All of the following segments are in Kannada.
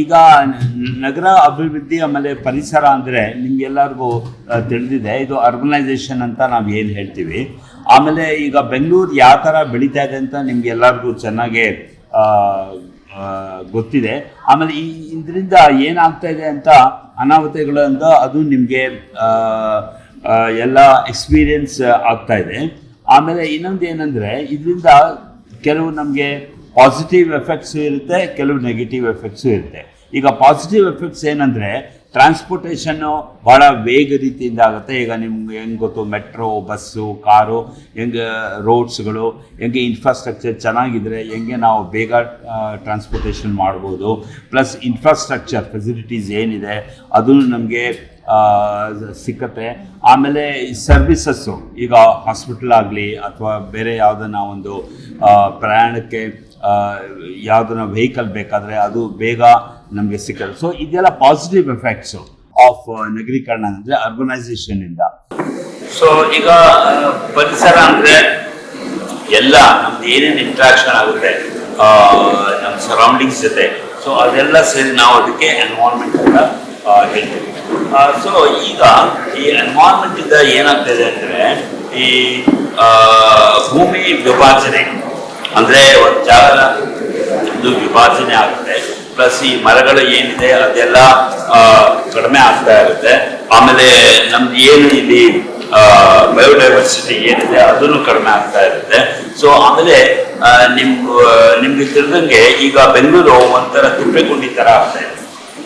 ಈಗ ನಗರ ಅಭಿವೃದ್ಧಿ ಆಮೇಲೆ ಪರಿಸರ ಅಂದರೆ ನಿಮ್ಗೆಲ್ಲರಿಗೂ ತಿಳಿದಿದೆ. ಇದು ಅರ್ಬನೈಸೇಷನ್ ಅಂತ ನಾವು ಏನು ಹೇಳ್ತೀವಿ. ಆಮೇಲೆ ಈಗ ಬೆಂಗಳೂರು ಯಾವ ಥರ ಬೆಳೀತಾ ಇದೆ ಅಂತ ನಿಮ್ಗೆಲ್ಲರಿಗೂ ಚೆನ್ನಾಗಿ ಗೊತ್ತಿದೆ. ಆಮೇಲೆ ಈ ಇದರಿಂದ ಏನಾಗ್ತಾ ಇದೆ ಅಂತ ಅನಾಹುತಗಳಿಂದ ಅದು ನಿಮಗೆ ಎಲ್ಲ ಎಕ್ಸ್ಪೀರಿಯನ್ಸ್ ಆಗ್ತಾ ಇದೆ. ಆಮೇಲೆ ಇನ್ನೊಂದು ಏನಂದರೆ, ಇದರಿಂದ ಕೆಲವು ನಮಗೆ ಪಾಸಿಟಿವ್ ಎಫೆಕ್ಟ್ಸು ಇರುತ್ತೆ ಕೆಲವು ನೆಗೆಟಿವ್ ಎಫೆಕ್ಟ್ಸು ಇರುತ್ತೆ. ಈಗ ಪಾಸಿಟಿವ್ ಎಫೆಕ್ಟ್ಸ್ ಏನಂದರೆ ಟ್ರಾನ್ಸ್ಪೋರ್ಟೇಷನ್ನು ಭಾಳ ವೇಗ ರೀತಿಯಿಂದ ಆಗುತ್ತೆ. ಈಗ ನಿಮ್ಗೆ ಹೆಂಗೆ ಗೊತ್ತು? ಮೆಟ್ರೋ, ಬಸ್ಸು, ಕಾರು, ಹೆಂಗೆ ರೋಡ್ಸ್ಗಳು ಹೆಂಗೆ ಇನ್ಫ್ರಾಸ್ಟ್ರಕ್ಚರ್ ಚೆನ್ನಾಗಿದ್ರೆ ಹೆಂಗೆ ನಾವು ಬೇಗ ಟ್ರಾನ್ಸ್ಪೋರ್ಟೇಷನ್ ಮಾಡ್ಬೋದು. ಪ್ಲಸ್ ಇನ್ಫ್ರಾಸ್ಟ್ರಕ್ಚರ್ ಫೆಸಿಲಿಟೀಸ್ ಏನಿದೆ ಅದು ನಮಗೆ ಸಿಕ್ಕತ್ತೆ. ಆಮೇಲೆ ಸರ್ವಿಸಸ್ಸು ಈಗ ಹಾಸ್ಪಿಟಲ್ ಆಗಲಿ ಅಥವಾ ಬೇರೆ ಯಾವುದನ್ನ ಒಂದು ಪ್ರಯಾಣಕ್ಕೆ ಯಾವುದನ್ನ ವೆಹಿಕಲ್ ಬೇಕಾದರೆ ಅದು ಬೇಗ ನಮಗೆ ಸಿಕ್ಕಲ್ಲ ಸೊ ಇದೆಲ್ಲ ಪಾಸಿಟಿವ್ ಎಫೆಕ್ಟ್ಸು ಆಫ್ ನಗರೀಕರಣ ಅಂದರೆ ಅರ್ಬನೈಸೇಷನಿಂದ ಸೊ ಈಗ ಪರಿಸರ ಅಂದರೆ ಎಲ್ಲ ನಮ್ದು ಏನೇನು ಇಂಟ್ರಾಕ್ಷನ್ ಆಗುತ್ತೆ ನಮ್ಮ ಸರೌಂಡಿಂಗ್ಸ್ ಜೊತೆ. ಸೊ ಅದೆಲ್ಲ ಸೇರಿ ನಾವು ಅದಕ್ಕೆ ಎನ್ವಾರ್ಮೆಂಟ್ ಅಂತ ಹೇಳ್ತೀವಿ. ಸೊ ಈಗ ಈ ಎನ್ವಾರ್ಮೆಂಟ್ ಇಂದ ಏನಾಗ್ತಿದೆ ಅಂದ್ರೆ ಈ ಭೂಮಿ ವಿಭಾಜನೆ. ಅಂದ್ರೆ ಒಂದು ಜಾಗ ಇದು ವಿಭಾಜನೆ ಆಗುತ್ತೆ. ಪ್ಲಸ್ ಈ ಮರಗಳು ಏನಿದೆ ಅದೆಲ್ಲ ಕಡಿಮೆ ಆಗ್ತಾ ಇರುತ್ತೆ. ಆಮೇಲೆ ನಮ್ದು ಏನು ಇಲ್ಲಿ ಬಯೋಡೈವರ್ಸಿಟಿ ಏನಿದೆ ಅದನ್ನು ಕಡಿಮೆ ಆಗ್ತಾ ಇರುತ್ತೆ. ಸೊ ಆಮೇಲೆ ನಿಮ್ ನಿಮ್ಗೆ ತಿಳಿದಂಗೆ ಈಗ ಬೆಂಗಳೂರು ಒಂಥರ ತಿಪ್ಪೆಗುಂಡಿ ತರ ಆಗ್ತಾ ಇದೆ.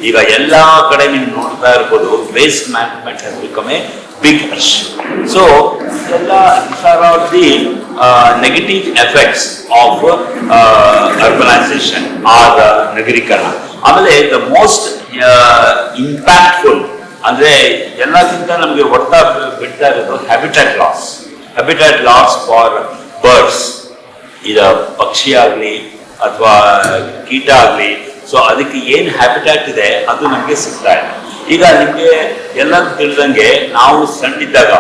ಈಗ ಎಲ್ಲಾ ಕಡೆ ನೀವು ನೋಡ್ತಾ ಇರ್ಬೋದು ವೇಸ್ಟ್ ಮ್ಯಾನೇಜ್ಮೆಂಟ್ ಹೆಸರು ಬಿಕಮ್ ಎ ಇಶ್ಯೂ ಸೊ ಎಲ್ಲ are of the negative effects of urbanisation or ನಗರೀಕರಣ. ಆಮೇಲೆ ದ ಮೋಸ್ಟ್ ಇಂಪ್ಯಾಕ್ಟ್ಫುಲ್ ಅಂದ್ರೆ ಎಲ್ಲಕ್ಕಿಂತ ನಮಗೆ ಒಡ್ತಾ ಬಿಡ್ತಾ ಇರೋದು habitat loss habitat loss for birds ಇದು ಪಕ್ಷಿ ಆಗಲಿ ಅಥವಾ ಕೀಟ ಆಗಲಿ. ಸೊ ಅದಕ್ಕೆ ಏನು ಹ್ಯಾಬಿಟ್ಯಾಟ್ ಇದೆ, ಅದು ನಮಗೆ ಸಿಗ್ತಾ ಇದೆ ಈಗ ನಿಮಗೆ ಎಲ್ಲರೂ ತಿಳಿದಂಗೆ ನಾವು ಸಣ್ಣಿದ್ದಾಗ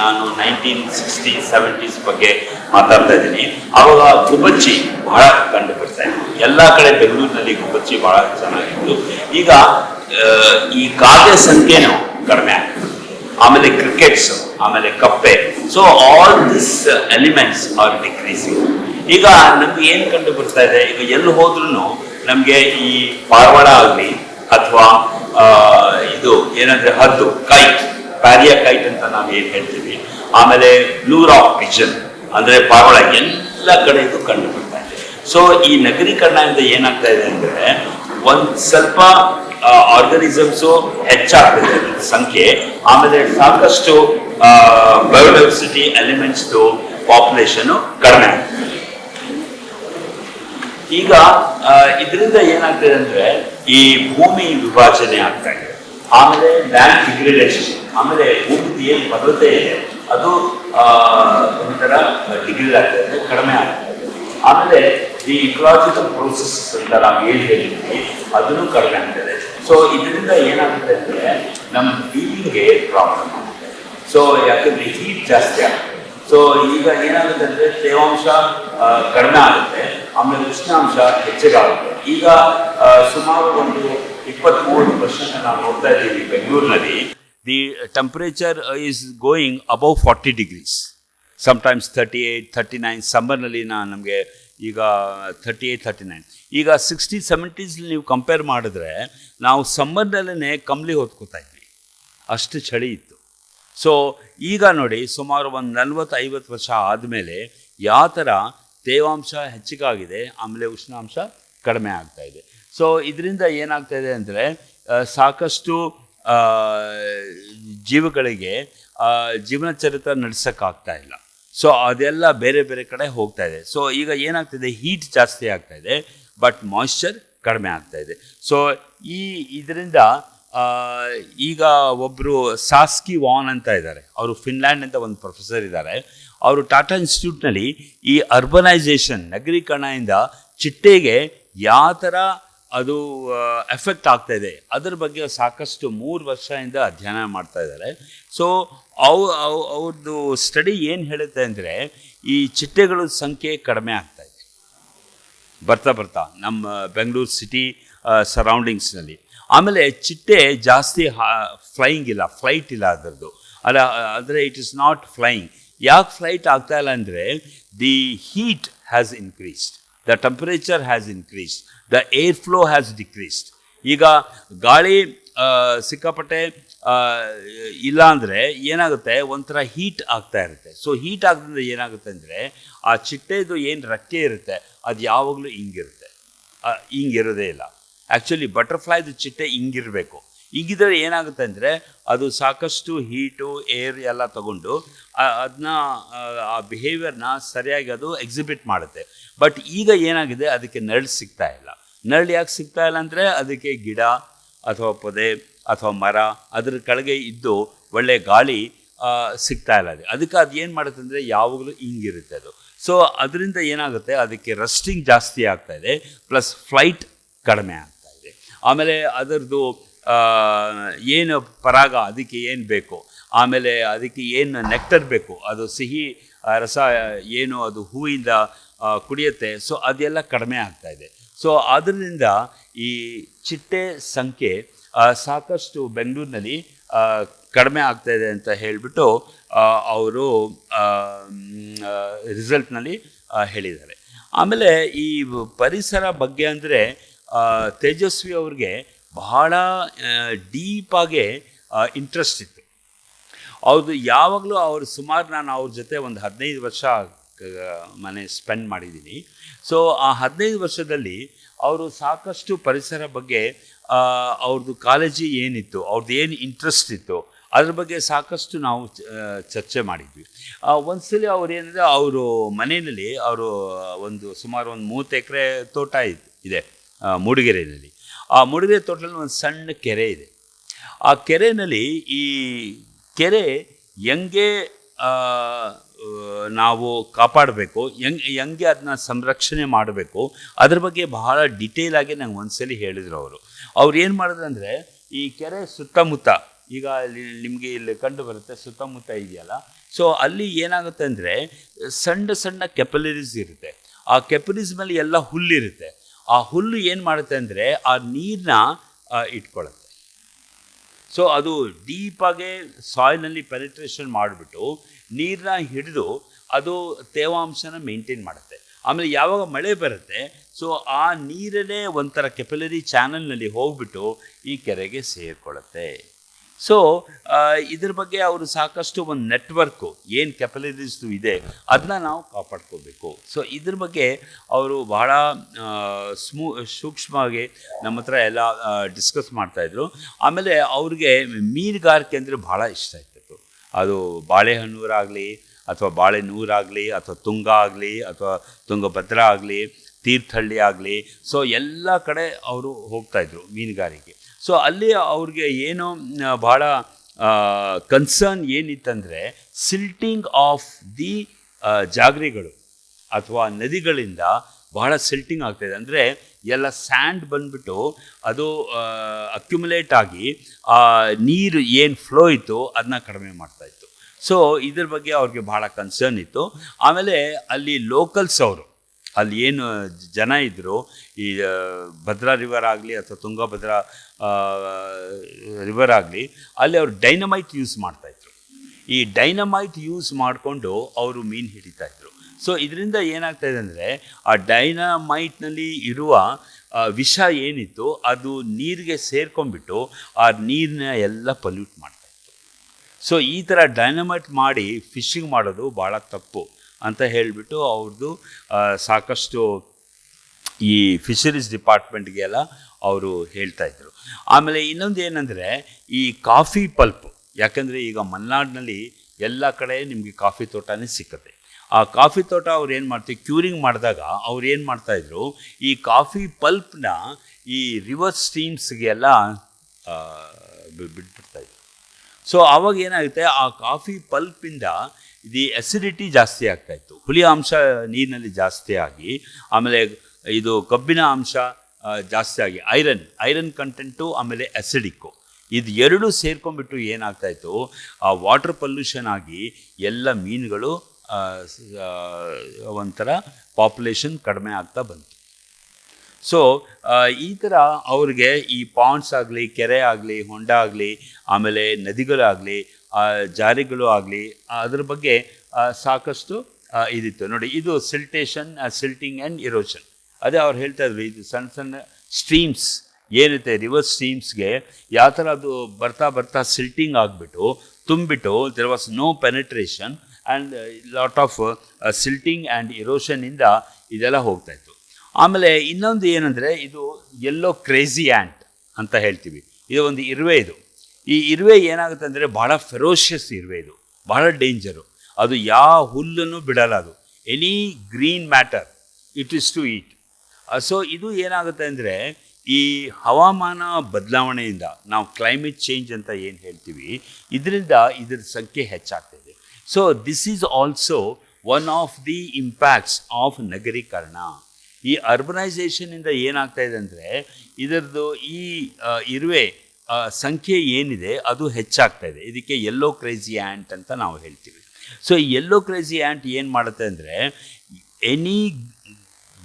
ನಾನು ನೈನ್ಟೀನ್ ಸಿಕ್ಸ್ಟಿ ಸೆವೆಂಟೀಸ್ ಬಗ್ಗೆ ಮಾತಾಡ್ತಾ ಇದ್ದೀನಿ. ಅವಾಗ ಗುಬ್ಬಚ್ಚಿ ಬಹಳ ಕಂಡು ಬರ್ತಾ ಇದೆ ಎಲ್ಲ ಕಡೆ ಬೆಂಗಳೂರಿನಲ್ಲಿ ಗುಬ್ಬಚ್ಚಿ ಬಹಳ ಚೆನ್ನಾಗಿತ್ತು. ಈಗ ಈ ಕಾಗೆ ಸಂಖ್ಯೆನೂ ಕಡಿಮೆ ಆಮೇಲೆ ಕ್ರಿಕೆಟ್ಸ್ ಆಮೇಲೆ ಕಪ್ಪೆ. So all this elements are decreasing ಈಗ ನಮ್ಗೆ ಏನ್ ಕಂಡು ಬರ್ತಾ ಇದೆ? ಈಗ ಎಲ್ಲಿ ಹೋದ್ರೂ ನಮ್ಗೆ ಈ ಪಾರವಾಡ ಆಗಲಿ ಅಥವಾ ಇದು ಏನಂದ್ರೆ ಹದ್ದು ಕೈಟ್ ಪ್ಯಾರಿಯ ಕೈಟ್ ಅಂತ ನಾವು ಏನ್ ಹೇಳ್ತೀವಿ. ಆಮೇಲೆ ಬ್ಲೂ ರಾಕ್ ಪಿಜನ್ ಅಂದ್ರೆ ಪಾವಳ ಎಲ್ಲ ಕಡೆ ಇದು ಕಂಡು ಬರ್ತಾ ಇದೆ. ಸೊ ಈ ನಗರೀಕರಣದಿಂದ ಏನಾಗ್ತಾ ಇದೆ ಅಂದ್ರೆ, ಒಂದ್ ಸ್ವಲ್ಪ ಆರ್ಗನಿಸಮ್ಸು ಹೆಚ್ಚಾಗ್ತಿದೆ ಸಂಖ್ಯೆ. ಆಮೇಲೆ ಸಾಕಷ್ಟು ಬಯೋಡೈವರ್ಸಿಟಿ ಎಲಿಮೆಂಟ್ಸ್ ಪಾಪ್ಯುಲೇಷನ್ ಕಡಿಮೆ ಈಗ ಇದರಿಂದ ಏನಾಗ್ತದೆ ಅಂದ್ರೆ ಈ ಭೂಮಿ ವಿಭಾಜನೆ ಆಗ್ತಾ ಇದೆ ಆಮೇಲೆ ಲ್ಯಾಂಡ್ ಡಿಗ್ರಿಡೇಷನ್, ಆಮೇಲೆ ಭೂಮಿ ಏನು ಭದ್ರತೆ ಇದೆ. ಅದು ಒಂಥರ ಡಿಗ್ರೇಡ್ ಆಗ್ತಾ ಇದೆ ಕಡಿಮೆ ಆಗ್ತಾ ಇದೆ ಆಮೇಲೆ ಈ ಇಕಲಾಜಿಕಲ್ ಪ್ರೋಸೆಸ್ ಅಂತ ನಾವು ಏನು ಹೇಳಿದ್ವಿ, ಅದನ್ನು ಕಡಿಮೆ ಆಗ್ತದೆ. ಸೊ ಇದರಿಂದ ಏನಾಗುತ್ತೆ ಅಂದರೆ ನಮ್ಮ ಬೀಯಿಂಗ್ಗೆ ಪ್ರಾಬ್ಲಮ್ ಆಗುತ್ತೆ. ಸೊ ಯಾಕಂದ್ರೆ ಹೀಟ್ ಜಾಸ್ತಿ ಆಗುತ್ತೆ ಸೊ ಈಗ ಏನಾಗುತ್ತೆ ಅಂದರೆ ತೇವಾಂಶ ಕಡಿಮೆ ಆಗುತ್ತೆ. ಆಮೇಲೆ ಉಷ್ಣಾಂಶ ಹೆಚ್ಚಿಗಾಗುತ್ತೆ. ಈಗ ಸುಮಾರು ಒಂದು ಇಪ್ಪತ್ಮೂರು ಪರ್ಸೆಂಟ್ ನಾವು ನೋಡ್ತಾ ಇದ್ದೀವಿ ಬೆಂಗಳೂರಿನಲ್ಲಿ. The temperature is going above forty degrees sometimes thirty eight thirty nine ಸಮ್ಮರ್ನಲ್ಲಿ ನಮಗೆ ಈಗ ತರ್ಟಿ ಏಯ್ಟ್ ತರ್ಟಿ ನೈನ್ ಈಗ ಸಿಕ್ಸ್ಟಿ ಸೆವೆಂಟೀಸ್ ನೀವು ಕಂಪೇರ್ ಮಾಡಿದ್ರೆ ನಾವು ಸಮ್ಮರ್ನಲ್ಲೇ ಕಂಬ್ಲಿ ಹೊತ್ಕೋತಾ ಇದ್ವಿ. ಅಷ್ಟು ಚಳಿ ಇತ್ತು. ಸೊ ಈಗ ನೋಡಿ ಸುಮಾರು ಒಂದು ನಲ್ವತ್ತು ಐವತ್ತು ವರ್ಷ ಆದಮೇಲೆ ಯಾವ ಥರ ತೇವಾಂಶ ಹೆಚ್ಚಿಗಾಗಿದೆ, ಆಮೇಲೆ ಉಷ್ಣಾಂಶ ಕಡಿಮೆ ಆಗ್ತಾ ಇದೆ. ಸೊ ಇದರಿಂದ ಏನಾಗ್ತಾ ಇದೆ ಅಂದರೆ ಸಾಕಷ್ಟು ಜೀವಗಳಿಗೆ ಜೀವನ ಚರಿತ್ರ ನಡೆಸೋಕ್ಕಾಗ್ತಾ ಇಲ್ಲ. ಸೊ ಅದೆಲ್ಲ ಬೇರೆ ಬೇರೆ ಕಡೆ ಹೋಗ್ತಾ ಇದೆ. ಸೊ ಈಗ ಏನಾಗ್ತಿದೆ ಹೀಟ್ ಜಾಸ್ತಿ ಆಗ್ತಾ ಇದೆ ಬಟ್ ಮಾಯ್ಶ್ಚರ್ ಕಡಿಮೆ ಆಗ್ತಾ ಇದೆ. ಸೊ ಈ, ಇದರಿಂದ ಈಗ ಒಬ್ಬರು ಸಾಸ್ಕಿ ವಾನ್ ಅಂತ ಇದ್ದಾರೆ. ಅವರು ಫಿನ್ಲ್ಯಾಂಡ್ ಅಂತ ಒಂದು ಪ್ರೊಫೆಸರ್ ಇದ್ದಾರೆ. ಅವರು ಟಾಟಾ ಇನ್ಸ್ಟಿಟ್ಯೂಟ್ನಲ್ಲಿ ಈ ಅರ್ಬನೈಸೇಷನ್, ನಗರೀಕರಣದಿಂದ ಚಿಟ್ಟೆಗೆ ಯಾವ ಥರ ಅದು ಎಫೆಕ್ಟ್ ಆಗ್ತಾ ಇದೆ, ಅದರ ಬಗ್ಗೆ ಸಾಕಷ್ಟು ಮೂರು ವರ್ಷದಿಂದ ಅಧ್ಯಯನ ಮಾಡ್ತಾ ಇದ್ದಾರೆ. ಸೊ, ಅವು ಅವು, ಅವ್ರದ್ದು ಸ್ಟಡಿ ಏನು ಹೇಳುತ್ತೆ ಅಂದರೆ, ಈ ಚಿಟ್ಟೆಗಳ ಸಂಖ್ಯೆ ಕಡಿಮೆ ಆಗ್ತಾ ಇದೆ. ಬರ್ತಾ ಬರ್ತಾ, ನಮ್ಮ ಬೆಂಗಳೂರು ಸಿಟಿ ಸರೌಂಡಿಂಗ್ಸ್ನಲ್ಲಿ ಆಮೇಲೆ ಚಿಟ್ಟೆ ಜಾಸ್ತಿ ಫ್ಲೈಯಿಂಗ್ ಇಲ್ಲ ಫ್ಲೈಟ್ ಇಲ್ಲ ಅದರದ್ದು. ಅಲ್ಲ, ಅಂದರೆ ಇಟ್ ಇಸ್ ನಾಟ್ ಫ್ಲೈಯಿಂಗ್ ಯಾಕೆ ಫ್ಲೈಟ್ ಆಗ್ತಾ ಇಲ್ಲ ಅಂದರೆ the heat has increased the temperature has increased the air flow has decreased ಈಗ ಗಾಳಿ ಸಿಕ್ಕಾಪಟ್ಟೆ ಇಲ್ಲ ಅಂದರೆ ಏನಾಗುತ್ತೆ? ಒಂಥರ ಹೀಟ್ ಆಗ್ತಾ ಇರುತ್ತೆ. ಸೊ ಹೀಟ್ ಆಗದ್ರಿಂದ ಏನಾಗುತ್ತೆ ಅಂದರೆ, ಆ ಚಿಟ್ಟೆದು ಏನು ರೆಕ್ಕೆ ಇರುತ್ತೆ, ಅದು ಯಾವಾಗಲೂ ಹಿಂಗಿರುತ್ತೆ. ಹಿಂಗಿರೋದೇ ಇಲ್ಲ. ಆ್ಯಕ್ಚುಲಿ ಬಟರ್ಫ್ಲೈದು ಚಿಟ್ಟೆ ಹಿಂಗಿರಬೇಕು. ಹಿಂಗಿದ್ರೆ ಏನಾಗುತ್ತೆ ಅಂದರೆ, ಅದು ಸಾಕಷ್ಟು ಹೀಟು ಏರ್ ಎಲ್ಲ ತಗೊಂಡು ಅದನ್ನ ಆ ಬಿಹೇವಿಯರ್ನ ಸರಿಯಾಗಿ ಅದು ಎಕ್ಸಿಬಿಟ್ ಮಾಡುತ್ತೆ. ಬಟ್ ಈಗ ಏನಾಗಿದೆ, ಅದಕ್ಕೆ ನೆರಳು ಸಿಗ್ತಾ ಇಲ್ಲ. ನೆರಳು ಯಾಕೆ ಸಿಗ್ತಾ ಇಲ್ಲ ಅಂದರೆ, ಅದಕ್ಕೆ ಗಿಡ ಅಥವಾ ಪೊದೆ ಅಥವಾ ಮರ ಅದ್ರ ಕೆಳಗೆ ಇದ್ದು ಒಳ್ಳೆ ಗಾಳಿ ಸಿಗ್ತಾ ಇಲ್ಲ ಅದು ಅದಕ್ಕೆ ಅದು ಏನು ಮಾಡುತ್ತೆ ಅಂದರೆ, ಯಾವಾಗಲೂ ಹಿಂಗಿರುತ್ತೆ ಅದು. ಸೊ ಅದರಿಂದ ಏನಾಗುತ್ತೆ, ಅದಕ್ಕೆ ರಸ್ಟಿಂಗ್ ಜಾಸ್ತಿ ಆಗ್ತಾ ಇದೆ ಪ್ಲಸ್ ಫ್ಲೈಟ್ ಕಡಿಮೆ ಆಗ್ತಾ ಇದೆ ಆಮೇಲೆ ಅದರದ್ದು ಏನು ಪರಾಗ, ಅದಕ್ಕೆ ಏನು ಬೇಕು? ಆಮೇಲೆ ಅದಕ್ಕೆ ಏನು ನೆಕ್ಟರ್ ಬೇಕು? ಅದು ಸಿಹಿ ರಸ, ಏನು, ಅದು ಹೂವಿಂದ ಕುಡಿಯುತ್ತೆ. ಸೊ ಅದೆಲ್ಲ ಕಡಿಮೆ ಆಗ್ತಾ ಇದೆ. ಸೊ ಅದರಿಂದ ಈ ಚಿಟ್ಟೆ ಸಂಖ್ಯೆ ಸಾಕಷ್ಟು ಬೆಂಗಳೂರಿನಲ್ಲಿ ಕಡಿಮೆ ಆಗ್ತಾ ಇದೆ ಅಂತ ಹೇಳಿಬಿಟ್ಟು ಅವರು ರಿಸಲ್ಟ್ನಲ್ಲಿ ಹೇಳಿದ್ದಾರೆ. ಆಮೇಲೆ ಈ ಪರಿಸರ ಬಗ್ಗೆ ಅಂದರೆ ತೇಜಸ್ವಿ ಅವ್ರಿಗೆ ಬಹಳ ಡೀಪಾಗೆ ಇಂಟ್ರೆಸ್ಟ್ ಇತ್ತು. ಅವ್ರದ್ದು ಯಾವಾಗಲೂ ಅವರು ಸುಮಾರು ನಾನು ಅವ್ರ ಜೊತೆ ಒಂದು ಹದಿನೈದು ವರ್ಷ ಮನೆ ಸ್ಪೆಂಡ್ ಮಾಡಿದ್ದೀನಿ ಸೊ ಆ ಹದಿನೈದು ವರ್ಷದಲ್ಲಿ ಅವರು ಸಾಕಷ್ಟು ಪರಿಸರ ಬಗ್ಗೆ ಅವ್ರದ್ದು ಕಾಲೇಜಿ ಏನಿತ್ತು ಅವ್ರದ್ದು ಏನು ಇಂಟ್ರೆಸ್ಟ್ ಇತ್ತು, ಅದ್ರ ಬಗ್ಗೆ ಸಾಕಷ್ಟು ನಾವು ಚರ್ಚೆ ಮಾಡಿದ್ವಿ. ಒಂದ್ಸಲಿ ಅವ್ರು ಏನಂದರೆ, ಅವರು ಮನೆಯಲ್ಲಿ ಅವರು ಒಂದು ಸುಮಾರು ಒಂದು ಮೂವತ್ತು ಎಕರೆ ತೋಟ ಇದೆ. ಮೂಡಿಗೆರೆಯಲ್ಲಿ. ಆ ಮೂಡಿಗೆರೆ ತೋಟದಲ್ಲಿ ಒಂದು ಸಣ್ಣ ಕೆರೆ ಇದೆ. ಆ ಕೆರೆಯಲ್ಲಿ ಈ ಕೆರೆ ಹೆಂಗೆ ನಾವು ಕಾಪಾಡಬೇಕು, ಹೆಂಗ್, ಹೆಂಗೆ ಅದನ್ನ ಸಂರಕ್ಷಣೆ ಮಾಡಬೇಕು, ಅದ್ರ ಬಗ್ಗೆ ಬಹಳ ಡಿಟೇಲ್ ಆಗಿ ನಂಗೆ ಒಂದ್ಸಲಿ ಹೇಳಿದ್ರು ಅವರು. ಅವ್ರು ಏನು ಮಾಡಿದ್ರು ಅಂದರೆ ಈ ಕೆರೆ ಸುತ್ತಮುತ್ತ, ಈಗ ನಿಮಗೆ ಇಲ್ಲಿ ಕಂಡು ಬರುತ್ತೆ, ಸುತ್ತಮುತ್ತ ಇದೆಯಲ್ಲ. ಸೊ ಅಲ್ಲಿ ಏನಾಗುತ್ತೆ ಅಂದರೆ, ಸಣ್ಣ ಸಣ್ಣ ಕೆಪಲರೀಸ್ ಇರುತ್ತೆ. ಆ ಕೆಪಲರೀಸ್ ಮೇಲೆ ಎಲ್ಲ ಹುಲ್ಲಿರುತ್ತೆ. ಆ ಹುಲ್ಲು ಏನು ಮಾಡುತ್ತೆ ಅಂದರೆ ಆ ನೀರನ್ನ ಇಟ್ಕೊಳ್ಳುತ್ತೆ ಸೊ ಅದು ಡೀಪಾಗೆ ಸಾಯಿಲ್ನಲ್ಲಿ ಪೆನಿಟ್ರೇಷನ್ ಮಾಡಿಬಿಟ್ಟು ನೀರನ್ನ ಹಿಡಿದು ಅದು ತೇವಾಂಶನ ಮೇಂಟೈನ್ ಮಾಡುತ್ತೆ. ಆಮೇಲೆ ಯಾವಾಗ ಮಳೆ ಬರುತ್ತೆ ಸೊ ಆ ನೀರನ್ನೇ ಒಂಥರ ಕೆಪಿಲರಿ ಚಾನಲ್ನಲ್ಲಿ ಹೋಗ್ಬಿಟ್ಟು ಈ ಕೆರೆಗೆ ಸೇರಿಕೊಳ್ಳುತ್ತೆ ಸೊ ಇದ್ರ ಬಗ್ಗೆ ಅವರು ಸಾಕಷ್ಟು ಒಂದು ನೆಟ್ವರ್ಕು ಏನು ಕೆಪಲರೀಸ್ದು ಇದೆ ಅದನ್ನ ನಾವು ಕಾಪಾಡ್ಕೋಬೇಕು. ಸೊ ಇದ್ರ ಬಗ್ಗೆ ಅವರು ಬಹಳ ಸ್ಮೂ, ಸೂಕ್ಷ್ಮವಾಗಿ ನಮ್ಮ ಹತ್ರ ಎಲ್ಲ ಡಿಸ್ಕಸ್ ಮಾಡ್ತಾಯಿದ್ರು ಆಮೇಲೆ ಅವ್ರಿಗೆ ಮೀನುಗಾರಿಕೆ ಅಂದರೆ ಭಾಳ ಇಷ್ಟ ಇತ್ತು. ಅದು ಬಾಳೆಹಣ್ಣೂರಾಗಲಿ ಅಥವಾ ಬಾಳೆ ನೂರಾಗಲಿ ಅಥವಾ ತುಂಗ ಆಗಲಿ, ಅಥವಾ ತುಂಗಭದ್ರಾ ಆಗಲಿ, ತೀರ್ಥಹಳ್ಳಿ ಆಗಲಿ. ಸೊ ಎಲ್ಲ ಕಡೆ ಅವರು ಹೋಗ್ತಾಯಿದ್ರು ಮೀನುಗಾರಿಕೆ. ಸೊ ಅಲ್ಲಿ ಅವ್ರಿಗೆ ಏನು ಭಾಳ ಕನ್ಸರ್ನ್ ಏನಿತ್ತಂದರೆ ಸಿಲ್ಟಿಂಗ್ ಆಫ್ ದಿ ಜಾಗರಿಗಳು ಅಥವಾ ನದಿಗಳಿಂದ ಬಹಳ ಸಿಲ್ಟಿಂಗ್ ಆಗ್ತಾಯಿದೆ ಅಂದರೆ, ಎಲ್ಲ ಸ್ಯಾಂಡ್ ಬಂದ್ಬಿಟ್ಟು ಅದು ಅಕ್ಯುಮುಲೇಟ್ ಆಗಿ, ಆ, ನೀರು ಏನು ಫ್ಲೋ ಇತ್ತು ಅದನ್ನ ಕಡಿಮೆ ಮಾಡ್ತಾ ಇತ್ತು. ಸೊ ಇದ್ರ ಬಗ್ಗೆ ಅವ್ರಿಗೆ ಭಾಳ ಕನ್ಸರ್ನ್ ಇತ್ತು. ಆಮೇಲೆ ಅಲ್ಲಿ ಲೋಕಲ್ಸ್ ಅವರು ಅಲ್ಲಿ ಏನು ಜನ ಇದ್ದರು ಈ ಭದ್ರಾ ರಿವರ್ ಆಗಲಿ ಅಥವಾ ತುಂಗಭದ್ರಾ ರಿವರ್ ಆಗಲಿ ಅಲ್ಲಿ ಅವರು ಡೈನಮೈಟ್ ಯೂಸ್ ಮಾಡ್ತಾಯಿದ್ರು ಈ ಡೈನಮೈಟ್ ಯೂಸ್ ಮಾಡಿಕೊಂಡು ಅವರು ಮೀನು ಹಿಡಿತಾಯಿದ್ರು ಸೊ ಇದರಿಂದ ಏನಾಗ್ತಾ ಇದೆ ಅಂದರೆ ಆ ಡೈನಮೈಟ್ನಲ್ಲಿ ಇರುವ ವಿಷ ಏನಿತ್ತು ಅದು ನೀರಿಗೆ ಸೇರ್ಕೊಂಡ್ಬಿಟ್ಟು ಆ ನೀರನ್ನ ಎಲ್ಲ ಪಲ್ಯೂಟ್ ಮಾಡ್ತಾ ಇತ್ತು. ಸೊ ಈ ಥರ ಡೈನಮೈಟ್ ಮಾಡಿ ಫಿಶಿಂಗ್ ಮಾಡೋದು ಭಾಳ ತಪ್ಪು. ಅಂತ ಹೇಳಿಬಿಟ್ಟು ಅವ್ರದ್ದು ಸಾಕಷ್ಟು ಈ ಫಿಶರೀಸ್ ಡಿಪಾರ್ಟ್ಮೆಂಟ್ಗೆಲ್ಲ ಅವರು ಹೇಳ್ತಾ ಇದ್ರು. ಆಮೇಲೆ ಇನ್ನೊಂದು ಏನಂದರೆ, ಈ ಕಾಫಿ ಪಲ್ಪ್, ಯಾಕಂದರೆ ಈಗ ಮಲೆನಾಡಿನಲ್ಲಿ ಎಲ್ಲ ಕಡೆ ನಿಮಗೆ ಕಾಫಿ ತೋಟನೇ ಸಿಕ್ಕತ್ತೆ. ಆ ಕಾಫಿ ತೋಟ ಅವ್ರು ಏನು ಮಾಡ್ತೀವಿ ಕ್ಯೂರಿಂಗ್ ಮಾಡಿದಾಗ ಅವ್ರು ಏನು ಮಾಡ್ತಾಯಿದ್ರು ಈ ಕಾಫಿ ಪಲ್ಪ್ನ ಈ ರಿವರ್ ಸ್ಟ್ರೀಮ್ಸ್ಗೆಲ್ಲ ಬಿಟ್ಬಿಡ್ತಾಯಿದ್ರು ಸೊ ಆವಾಗ ಏನಾಗುತ್ತೆ, ಆ ಕಾಫಿ ಪಲ್ಪಿಂದ ಇದು ಎಸಿಡಿಟಿ ಜಾಸ್ತಿ ಆಗ್ತಾ ಇತ್ತು. ಹುಲಿ ಅಂಶ ನೀರಿನಲ್ಲಿ ಜಾಸ್ತಿ ಆಗಿ, ಆಮೇಲೆ ಇದು ಕಬ್ಬಿನ ಅಂಶ ಜಾಸ್ತಿ ಆಗಿ, ಐರನ್ ಐರನ್ ಕಂಟೆಂಟು ಆಮೇಲೆ ಎಸಿಡಿಕ್ಕು ಇದು ಎರಡು ಸೇರ್ಕೊಂಡ್ಬಿಟ್ಟು ಏನಾಗ್ತಾ ಇತ್ತು, ಆ ವಾಟರ್ ಪೊಲ್ಯೂಷನ್ ಆಗಿ ಎಲ್ಲ ಮೀನುಗಳು ಒಂಥರ ಪಾಪ್ಯುಲೇಷನ್ ಕಡಿಮೆ ಆಗ್ತಾ ಬಂತು. ಸೊ ಈ ಥರ ಅವ್ರಿಗೆ ಈ ಪಾಂಡ್ಸ್ ಆಗಲಿ, ಕೆರೆ ಆಗಲಿ, ಹೊಂಡ ಆಗಲಿ, ಆಮೇಲೆ ನದಿಗಳಾಗಲಿ ಜಾರಿಗಳು ಆಗಲಿ ಅದ್ರ ಬಗ್ಗೆ ಸಾಕಷ್ಟು ಇದಿತ್ತು. ನೋಡಿ, ಇದು ಸಿಲ್ಟೇಷನ್ ಸಿಲ್ಟಿಂಗ್ ಆ್ಯಂಡ್ ಇರೋಷನ್ ಅದೇ ಅವ್ರು ಹೇಳ್ತಾ ಇದ್ರು, ಇದು ಸಣ್ಣ ಸಣ್ಣ ಸ್ಟ್ರೀಮ್ಸ್ ಏನಿದೆ ರಿವರ್ಸ್ ಸ್ಟ್ರೀಮ್ಸ್ಗೆ ಯಾವ ಥರ ಅದು ಬರ್ತಾ ಬರ್ತಾ ಸಿಲ್ಟಿಂಗ್ ಆಗಿಬಿಟ್ಟು, ತುಂಬಿಟ್ಟು there was no penetration and lot of silting and ಇರೋಷನಿಂದ ಇದೆಲ್ಲ ಹೋಗ್ತಾ ಇತ್ತು. ಆಮೇಲೆ ಇನ್ನೊಂದು ಏನಂದರೆ, ಇದು ಎಲ್ಲೋ ಕ್ರೇಜಿ ಆ್ಯಂಟ್ ಅಂತ ಹೇಳ್ತೀವಿ. ಇದು ಒಂದು ಇರುವೆ ಇದು. ಈ ಇರುವೆ ಏನಾಗುತ್ತೆ ಅಂದರೆ ಭಾಳ ಫೆರೋಷಿಯಸ್ ಇರುವೆ ಇದು. ಭಾಳ ಡೇಂಜರು ಅದು ಯಾವ ಹುಲ್ಲನ್ನು ಬಿಡಲ್ಲ ಅದು any green matter it is to eat so ಇದು ಏನಾಗುತ್ತೆ ಅಂದರೆ ಈ ಹವಾಮಾನ ಬದಲಾವಣೆಯಿಂದ ನಾವು ಕ್ಲೈಮೇಟ್ ಚೇಂಜ್ ಅಂತ ಏನು ಹೇಳ್ತೀವಿ, ಇದರಿಂದ ಇದ್ರ ಸಂಖ್ಯೆ ಹೆಚ್ಚಾಗ್ತಿದೆ so this is also one of the impacts of ನಗರೀಕರಣ. ಈ ಅರ್ಬನೈಸೇಷನಿಂದ ಏನಾಗ್ತಾ ಇದೆ ಅಂದರೆ, ಇದರದ್ದು ಈ ಇರುವೆ ಸಂಖ್ಯೆ ಏನಿದೆ ಅದು ಹೆಚ್ಚಾಗ್ತಾ ಇದೆ. ಇದಕ್ಕೆ ಎಲ್ಲೋ ಕ್ರೇಜಿ ಆ್ಯಂಟ್ ಅಂತ ನಾವು ಹೇಳ್ತೀವಿ. ಸೊ ಈ ಯೆಲ್ಲೋ ಕ್ರೇಜಿ ಆ್ಯಂಟ್ ಏನು ಮಾಡುತ್ತೆ ಅಂದರೆ any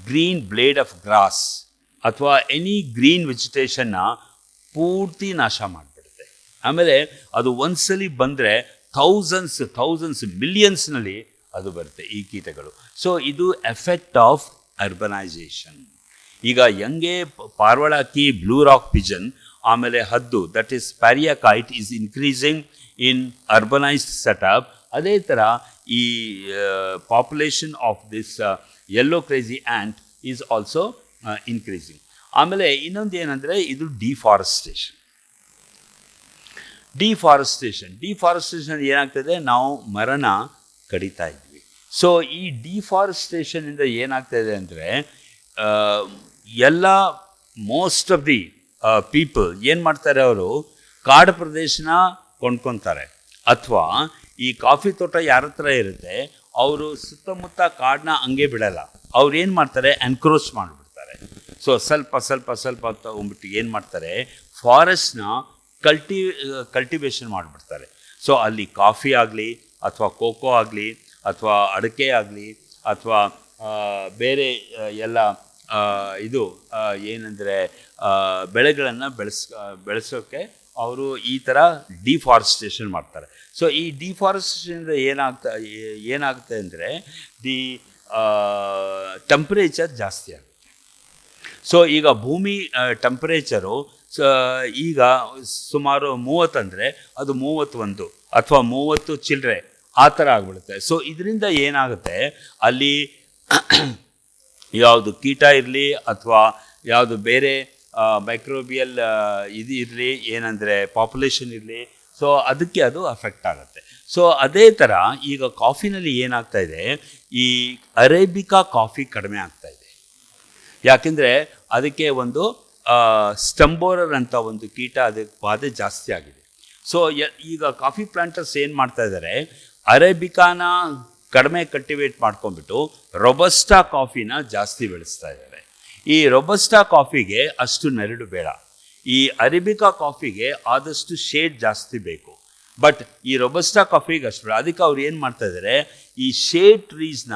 green blade of grass ಅಥವಾ ಎನಿ ಗ್ರೀನ್ ವೆಜಿಟೇಷನ್ನ ಪೂರ್ತಿ ನಾಶ ಮಾಡಿಬಿಡುತ್ತೆ. ಆಮೇಲೆ ಅದು ಒಂದ್ಸಲಿ ಬಂದರೆ ಥೌಸಂಡ್ಸ್ ಥೌಸಂಡ್ಸ್ ಮಿಲಿಯನ್ಸ್ನಲ್ಲಿ ಅದು ಬರುತ್ತೆ ಈ ಕೀಟಗಳು. ಸೊ ಇದು ಎಫೆಕ್ಟ್ ಆಫ್ ಅರ್ಬನೈಸೇಷನ್ ಈಗ ಹೆಂಗೆ ಪಾರ್ವಳಾಕಿ ಬ್ಲೂ ರಾಕ್ ಪಿಜನ್ ಆಮೇಲೆ ಹದ್ದು that is pariah kite is increasing in urbanized setup ಅದೇ ಥರ ಈ population of this yellow crazy ant is also increasing ಆಮೇಲೆ ಇನ್ನೊಂದು ಏನಂದರೆ ಇದು ಡಿಫಾರೆಸ್ಟೇಷನ್ ಡಿಫಾರೆಸ್ಟೇಷನ್ ಡಿಫಾರೆಸ್ಟೇಷನ್ ಏನಾಗ್ತದೆ? ನಾವು ಮರನ ಕಡಿತಾ ಇದ್ವಿ. ಸೊ ಈ ಡಿಫಾರೆಸ್ಟೇಷನಿಂದ ಏನಾಗ್ತದೆ ಅಂದರೆ ಎಲ್ಲ ಮೋಸ್ಟ್ ಆಫ್ ದಿ ಪೀಪಲ್ ಏನು ಮಾಡ್ತಾರೆ ಅವರು? ಕಾಡು ಪ್ರದೇಶನ ಕೊಂಡ್ಕೊತಾರೆ. ಅಥವಾ ಈ ಕಾಫಿ ತೋಟ ಯಾರ ಹತ್ರ ಇರುತ್ತೆ, ಅವರು ಸುತ್ತಮುತ್ತ ಕಾಡನ್ನ ಹಂಗೆ ಬಿಡಲ್ಲ. ಅವ್ರು ಏನು ಮಾಡ್ತಾರೆ? ಎನ್ಕ್ರೋಚ್ ಮಾಡಿಬಿಡ್ತಾರೆ. ಸೊ ಸ್ವಲ್ಪ ಸ್ವಲ್ಪ ಸ್ವಲ್ಪ ಅಂತ ಹೋಗ್ಬಿಟ್ಟು ಏನು ಮಾಡ್ತಾರೆ? ಫಾರೆಸ್ಟ್ನ ಕಲ್ಟಿ ಕಲ್ಟಿವೇಷನ್ ಮಾಡಿಬಿಡ್ತಾರೆ. ಸೊ ಅಲ್ಲಿ ಕಾಫಿ ಆಗಲಿ, ಅಥವಾ ಕೋಕೋ ಆಗಲಿ, ಅಥವಾ ಅಡಿಕೆ ಆಗಲಿ, ಅಥವಾ ಬೇರೆ ಎಲ್ಲ ಇದು ಏನಂದರೆ ಬೆಳೆಗಳನ್ನು ಬೆಳೆಸ್ ಬೆಳೆಸೋಕ್ಕೆ ಅವರು ಈ ಥರ ಡಿಫಾರೆಸ್ಟೇಷನ್ ಮಾಡ್ತಾರೆ. ಸೊ ಈ ಡಿಫಾರೆಸ್ಟೇಷನಿಂದ ಏನಾಗ್ತಾ ಏನಾಗುತ್ತೆ ಅಂದರೆ, ದಿ ಟೆಂಪ್ರೇಚರ್ ಜಾಸ್ತಿ ಆಗುತ್ತೆ. ಸೊ ಈಗ ಭೂಮಿ ಟೆಂಪರೇಚರು ಈಗ ಸುಮಾರು ಮೂವತ್ತಂದರೆ ಅದು ಮೂವತ್ತೊಂದು ಅಥವಾ ಮೂವತ್ತು ಚಿಲ್ಲರೆ ಆ ಥರ ಆಗ್ಬಿಡುತ್ತೆ. ಸೊ ಇದರಿಂದ ಏನಾಗುತ್ತೆ, ಅಲ್ಲಿ ಯಾವುದು ಕೀಟ ಇರಲಿ ಅಥವಾ ಯಾವುದು ಬೇರೆ ಮೈಕ್ರೋಬಿಯಲ್ ಇದು ಇರಲಿ, ಏನಂದರೆ ಪಾಪ್ಯುಲೇಷನ್ ಇರಲಿ ಸೊ ಅದಕ್ಕೆ ಅದು ಅಫೆಕ್ಟ್ ಆಗುತ್ತೆ. ಸೊ ಅದೇ ಥರ ಈಗ ಕಾಫಿನಲ್ಲಿ ಏನಾಗ್ತಾ ಇದೆ, ಈ ಅರೇಬಿಕಾ ಕಾಫಿ ಕಡಿಮೆ ಆಗ್ತಾ ಇದೆ. ಯಾಕೆಂದರೆ ಅದಕ್ಕೆ ಒಂದು ಸ್ಟಂಬೋರರ್ ಅಂತ ಒಂದು ಕೀಟ ಅದಕ್ಕೆ ಬಾಧೆ ಜಾಸ್ತಿ ಆಗಿದೆ. ಸೊ ಈಗ ಕಾಫಿ ಪ್ಲಾಂಟರ್ಸ್ ಏನು ಮಾಡ್ತಾ ಇದ್ದಾರೆ ಅರೇಬಿಕಾನ ಕಡಿಮೆ ಕಲ್ಟಿವೇಟ್ ಮಾಡ್ಕೊಂಡ್ಬಿಟ್ಟು ರೊಬಸ್ಟಾ ಕಾಫಿನ ಜಾಸ್ತಿ ಬೆಳೆಸ್ತಾ ಇದ್ದಾರೆ ಈ ರೊಬಸ್ಟಾ ಕಾಫಿಗೆ ಅಷ್ಟು ನೆರಳು ಬೇಡ. ಈ ಅರೇಬಿಕಾ ಕಾಫಿಗೆ ಆದಷ್ಟು ಶೇಡ್ ಜಾಸ್ತಿ ಬೇಕು. ಬಟ್ ಈ ರೊಬಸ್ಟಾ ಕಾಫಿಗೆ ಅಷ್ಟು ಬೇಡ. ಅದಕ್ಕೆ ಅವ್ರು ಏನು ಮಾಡ್ತಾ ಇದ್ದಾರೆ ಈ ಶೇಡ್ ಟ್ರೀಸ್ನ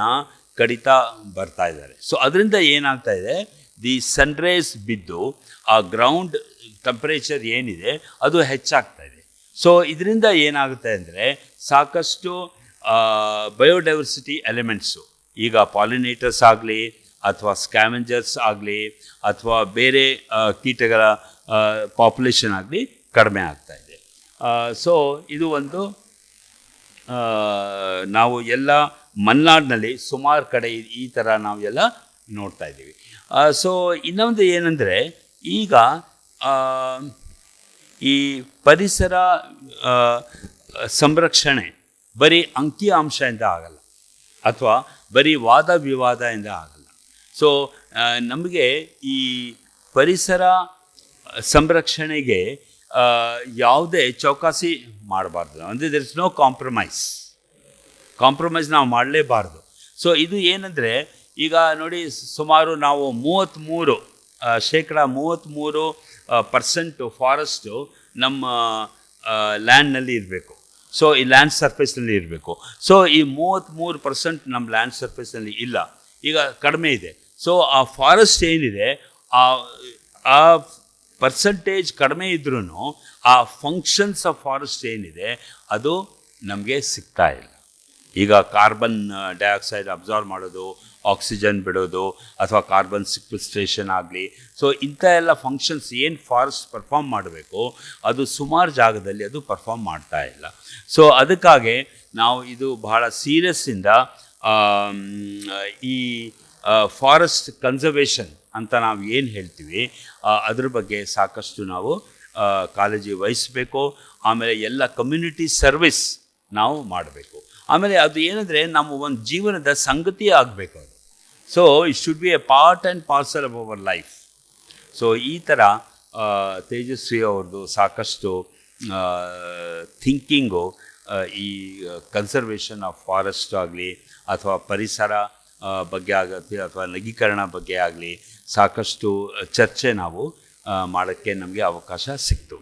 ಕಡಿತಾ ಬರ್ತಾ ಇದ್ದಾರೆ ಸೊ ಅದರಿಂದ ಏನಾಗ್ತಾ ಇದೆ? ದಿ ಸನ್ರೈಸ್ ಬಿದ್ದು ಆ ಗ್ರೌಂಡ್ ಟೆಂಪ್ರೇಚರ್ ಏನಿದೆ, ಅದು ಹೆಚ್ಚಾಗ್ತಾ ಇದೆ. ಸೊ ಇದರಿಂದ ಏನಾಗುತ್ತೆ ಅಂದರೆ ಸಾಕಷ್ಟು ಬಯೋಡೈವರ್ಸಿಟಿ ಎಲಿಮೆಂಟ್ಸು ಈಗ ಪಾಲಿನೇಟರ್ಸ್ ಆಗಲಿ ಅಥವಾ ಸ್ಕ್ಯಾವೆಂಜರ್ಸ್ ಆಗಲಿ ಅಥವಾ ಬೇರೆ ಕೀಟಗಳ ಪಾಪ್ಯುಲೇಷನ್ ಆಗಲಿ ಕಡಿಮೆ ಆಗ್ತಾ ಇದೆ. ಸೊ ಇದು ಒಂದು ನಾವು ಎಲ್ಲ ಮಲೆನಾಡಿನಲ್ಲಿ ಸುಮಾರು ಕಡೆ ಈ- ಥರ ನಾವು ಎಲ್ಲ ನೋಡ್ತಾ ಇದ್ದೀವಿ. ಸೊ ಇನ್ನೊಂದು ಏನಂದರೆ, ಈಗ ಈ ಪರಿಸರ ಸಂರಕ್ಷಣೆ ಬರೀ ಅಂಕಿ ಅಂಶದಿಂದ ಆಗಲ್ಲ, ಅಥವಾ ಬರೀ ವಾದ ವಿವಾದದಿಂದ ಆಗಲ್ಲ. ಸೊ ನಮಗೆ ಈ ಪರಿಸರ ಸಂರಕ್ಷಣೆಗೆ ಯಾವುದೇ ಚೌಕಾಸಿ ಮಾಡಬಾರ್ದು. ಅಂದರೆ there is no compromise compromise ನಾವು ಮಾಡಲೇಬಾರ್ದು. ಸೊ ಇದು ಏನಂದರೆ, ಈಗ ನೋಡಿ ಸುಮಾರು ನಾವು ಮೂವತ್ತ್ಮೂರು ಶೇಕಡ ಮೂವತ್ತ್ಮೂರು ಪರ್ಸೆಂಟು ಫಾರೆಸ್ಟು ನಮ್ಮ ಲ್ಯಾಂಡ್ನಲ್ಲಿ ಇರಬೇಕು. ಸೊ ಈ ಲ್ಯಾಂಡ್ ಸರ್ಫೇಸ್ನಲ್ಲಿ ಇರಬೇಕು. ಸೊ ಈ ಮೂವತ್ತ್ಮೂರು ಪರ್ಸೆಂಟ್ ನಮ್ಮ ಲ್ಯಾಂಡ್ ಸರ್ಫೇಸ್ನಲ್ಲಿ ಇಲ್ಲ. ಈಗ ಕಡಿಮೆ ಇದೆ. ಸೊ ಆ ಫಾರೆಸ್ಟ್ ಏನಿದೆ, ಆ ಆ ಪರ್ಸಂಟೇಜ್ ಕಡಿಮೆ ಇದ್ರೂ ಆ ಫಂಕ್ಷನ್ಸ್ ಆಫ್ ಫಾರೆಸ್ಟ್ ಏನಿದೆ, ಅದು ನಮಗೆ ಸಿಗ್ತಾ ಇಲ್ಲ. ಈಗ ಕಾರ್ಬನ್ ಡೈಆಕ್ಸೈಡ್ ಅಬ್ಸಾರ್ವ್ ಮಾಡೋದು ಆಕ್ಸಿಜನ್ ಬಿಡೋದು, ಅಥವಾ ಕಾರ್ಬನ್ ಸಿಕ್ವಿಸ್ಟ್ರೇಷನ್ ಆಗಲಿ. ಸೊ ಇಂಥ ಎಲ್ಲ ಫಂಕ್ಷನ್ಸ್ ಏನು ಫಾರೆಸ್ಟ್ ಪರ್ಫಾರ್ಮ್ ಮಾಡಬೇಕು, ಅದು ಸುಮಾರು ಜಾಗದಲ್ಲಿ ಅದು ಪರ್ಫಾರ್ಮ್ ಮಾಡ್ತಾ ಇಲ್ಲ. ಸೊ ಅದಕ್ಕಾಗಿ ನಾವು ಇದು ಬಹಳ ಸೀರಿಯಸ್ಸಿಂದ ಈ ಫಾರೆಸ್ಟ್ ಕನ್ಸರ್ವೇಷನ್ ಅಂತ ನಾವು ಏನು ಹೇಳ್ತೀವಿ ಅದ್ರ ಬಗ್ಗೆ ಸಾಕಷ್ಟು ನಾವು ಕಾಳಜಿ ವಹಿಸಬೇಕು. ಆಮೇಲೆ ಎಲ್ಲ ಕಮ್ಯುನಿಟಿ ಸರ್ವಿಸ್ ನಾವು ಮಾಡಬೇಕು. ಆಮೇಲೆ ಅದು ಏನಂದರೆ ನಮ್ಮ ಒಂದು ಜೀವನದ ಸಂಗತಿ ಆಗಬೇಕು ಅದು. So it should be a part and parcel of our life so ಈ ಥರ ತೇಜಸ್ವಿ ಅವ್ರದ್ದು ಸಾಕಷ್ಟು ಥಿಂಕಿಂಗು ಈ ಕನ್ಸರ್ವೇಷನ್ ಆಫ್ ಫಾರೆಸ್ಟ್ ಆಗಲಿ ಅಥವಾ ಪರಿಸರ ಬಗ್ಗೆ ಆಗತ್ತೆ ಅಥವಾ ನಗೀಕರಣ ಬಗ್ಗೆ ಆಗಲಿ ಸಾಕಷ್ಟು ಚರ್ಚೆ ನಾವು ಮಾಡೋಕ್ಕೆ ನಮಗೆ ಅವಕಾಶ ಸಿಕ್ತು.